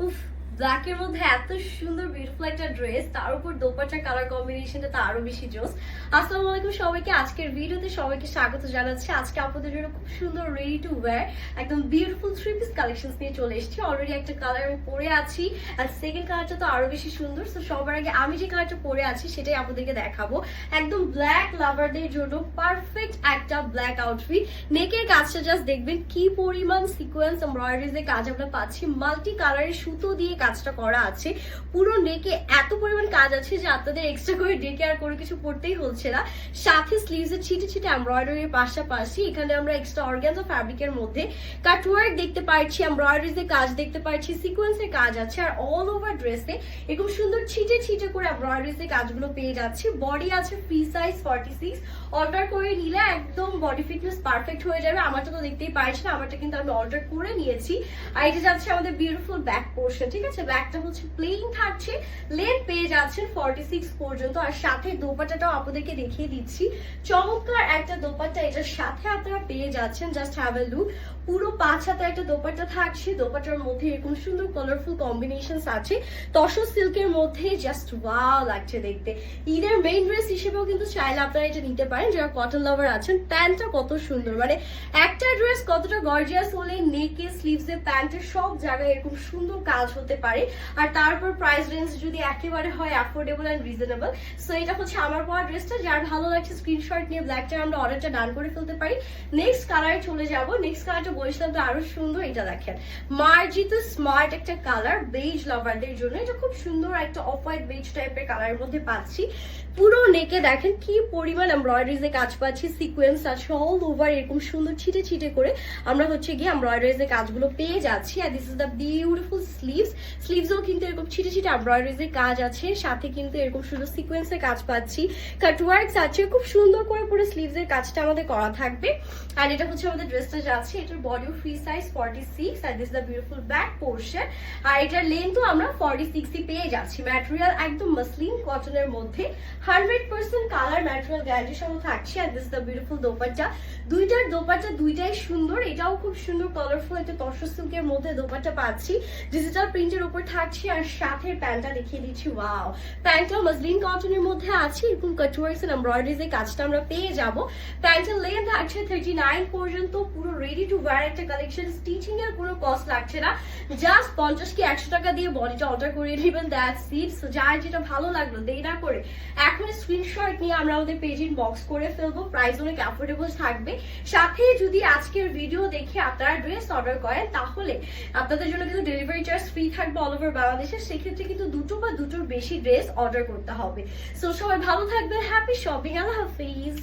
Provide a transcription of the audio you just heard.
উফ ব্ল্যাকের মধ্যে এত সুন্দর বিউটিফুল একটা ড্রেস তার উপর দোপাট্টার কালার কম্বিনেশনটা তো আরও বেশি জোস আসসালামু আলাইকুম সবাইকে, আজকের ভিডিওতে সবাইকে স্বাগত জানাচ্ছি। আজকে আপনাদের জন্য খুব সুন্দর রেডি টু ওয়্যার একদম বিউটিফুল থ্রি পিস কালেকশন নিয়ে চলে এসেছি। অলরেডি একটা কালার আমি পরে আছি আর সেকেন্ড কালারটা তো আরও বেশি সুন্দর। তো সবার আগে আমি যে কালারটা পরে আছি, সেটাই আপনাদেরকে দেখাবো। একদম ব্ল্যাক লাভারদের জন্য পারফেক্ট একটা ব্ল্যাক আউটফিট নেকের কাজটা জাস্ট দেখবেন কি পরিমাণ সিকোয়েন্স এমব্রয়ডারিজ এর কাজ আমরা পাচ্ছি। মাল্টি কালারের সুতো দিয়ে কাজটা করা আছে। পুরো নেকে এত পরিমাণ কাজ আছে যে আপনাদের এক্সট্রা করে ডেকে আর কোনো কিছু পড়তেই হচ্ছে না। সাথে স্লিভস এর ছিটে ছিটে এমব্রয়ডারির পাশাপাশি এখানে আমরা এক্সট্রা অর্গানজা ফ্যাব্রিকের মধ্যে কাটওয়ার্ক দেখতে পাচ্ছি এমব্রয়ডারিজ এর কাজ দেখতে পাচ্ছি সিকোয়েন্সের কাজ আছে আর অল ওভার ড্রেসে এরকম সুন্দর ছিটে ছিটে করে এমব্রয়ডারিজ এর কাজগুলো পেয়ে যাচ্ছি। বডি আছে free size forty six order করে নিলে একদম বডি ফিটনেস পারফেক্ট হয়ে যাবে। আমারটা তো দেখতেই পারছেন আমারটা কিন্তু আমি অর্ডার করে নিয়েছি। আর এটা যাচ্ছে আমাদের বিউটিফুল ব্যাক পোর্শন ঠিক আছে? ব্যাকটা হচ্ছে প্লেন থাকছে লেন পেয়ে যাচ্ছেন ফর্টি সিক্স পর্যন্ত। আর সাথে দোপাট্টাটাও আপনাদেরকে দেখিয়ে দিচ্ছি। চমৎকার একটা দোপাট্টা, এটার সাথে আপনারা পেয়ে যাচ্ছেন জাস্ট হ্যাভ এ লুক পুরো পাঁচ হাতে একটা দোপাট্টা থাকছে, দোপাট্টার মধ্যে এরকম সুন্দর কালারফুল কম্বিনেশন আছে। তসর সিল্কের মধ্যে জাস্ট ওয়াও লাগছে দেখতে। ঈদের মেইন ড্রেস হিসেবেও কিন্তু চাইলে আপনারা এটা নিতে পারেন, যারা কটন লাভার আছেন, প্যান্টটা কত সুন্দর। মানে একটা ড্রেস কতটা গর্জিয়াস হলে নেকে স্লিভস প্যান্টের সব জায়গায় এরকম সুন্দর কাজ হতে পারে। আর তারপর প্রাইস রেঞ্জ যদি একেবারে হয় অ্যাফোর্ডেবল অ্যান্ড রিজনেবল সো এটা হচ্ছে আমার পরা ড্রেসটা যার ভালো লাগছে স্ক্রিনশট নিয়ে ব্ল্যাকটা আমরা অর্ডারটা ডান করে ফেলতে পারি। নেক্সট কালারে চলে যাব। নেক্সট কালারটা বলছিলাম তো আরও সুন্দর, এটা দেখেন। মার্জিত স্মার্ট একটা কালার বেজ লাভারদের জন্য। এটা খুব সুন্দর একটা অফ হোয়াইট বেজ টাইপের কালারের মধ্যে পাচ্ছি। পুরো নেকে দেখেন কি পরিমাণ এমব্রয়ডারিজ কাজ পাচ্ছি সিকোয়েন্স আছে অল ওভার এরকম সুন্দর ছিটে ছিটে করে আমরা হচ্ছে গিয়ে এমব্রয়ডারিজ কাজগুলো পেয়ে যাচ্ছি। আর this is the beautiful sleeves স্লিভসও কিন্তু এরকম ছিটে ছিটে এমব্রয়ডারিজ এর কাজ আছে, সাথে কিন্তু এরকম সুন্দর সিকোয়েন্স এর কাজ পাচ্ছি। কাটওয়ার্কস আছে, খুব সুন্দর করে পুরো স্লিভস এর কাজটা আমাদের করা থাকবে। আর এটা হচ্ছে আমাদের ড্রেসটা যাচ্ছে এটার বডিও free size forty six R this the beautiful back portion আর এটার লেন্থও আমরা ফর্টি সিক্সই পেয়ে যাচ্ছি। ম্যাটেরিয়াল একদম মাসলিন কটনের মধ্যে। Hundred percent colour material guarantee সহ থাকছে আর দিস দ্য বিউটিফুল দোপাট্টা। দুইটার দোপাট্টা দুইটাই সুন্দর, এটাও খুব সুন্দর কালারফুল একটা তসর সিল্কের মধ্যে দোপাট্টা পাচ্ছি। ডিজিটাল প্রিন্টের উপর থাকছে আর সাথে প্যান্টটা দেখিয়ে দিচ্ছি ওয়াও প্যান্টটাও মাসলিন কটনের মধ্যে আছে, এরকম কাটওয়ার্কস এন্ড এমব্রয়ডারিজ এর কাজটা আমরা পেয়ে যাব। প্যান্টের লেন্থ আছে থার্টি নাইন পর্যন্ত, পুরো রেডি টু ওয়্যার একটা কালেকশন স্টিচিং এর কোনো কস্ট লাগছে না। জাস্ট পঞ্চাশ কি একশো টাকা দিয়ে বডিটা অর্ডার করে নেবেন দ্যাট সিট যার যেটা ভালো লাগল, দেরি না করে এখন স্ক্রিনশট নিয়ে আমরা আমাদের পেজ ইন বক্স করে ফেলব প্রাইস অনেক অ্যাফোর্ডেবল থাকবে। সাথে যদি আজকের ভিডিও দেখে আপনারা ড্রেস অর্ডার করেন, তাহলে আপনাদের জন্য কিন্তু ডেলিভারি চার্জ ফ্রি থাকবে। অল ওভার বাংলাদেশে সেক্ষেত্রে কিন্তু দুটো বা দুটোর বেশি ড্রেস অর্ডার করতে হবে। সো সবাই ভালো থাকবে হ্যাপি শপিং আল্লাহ হাফিজ।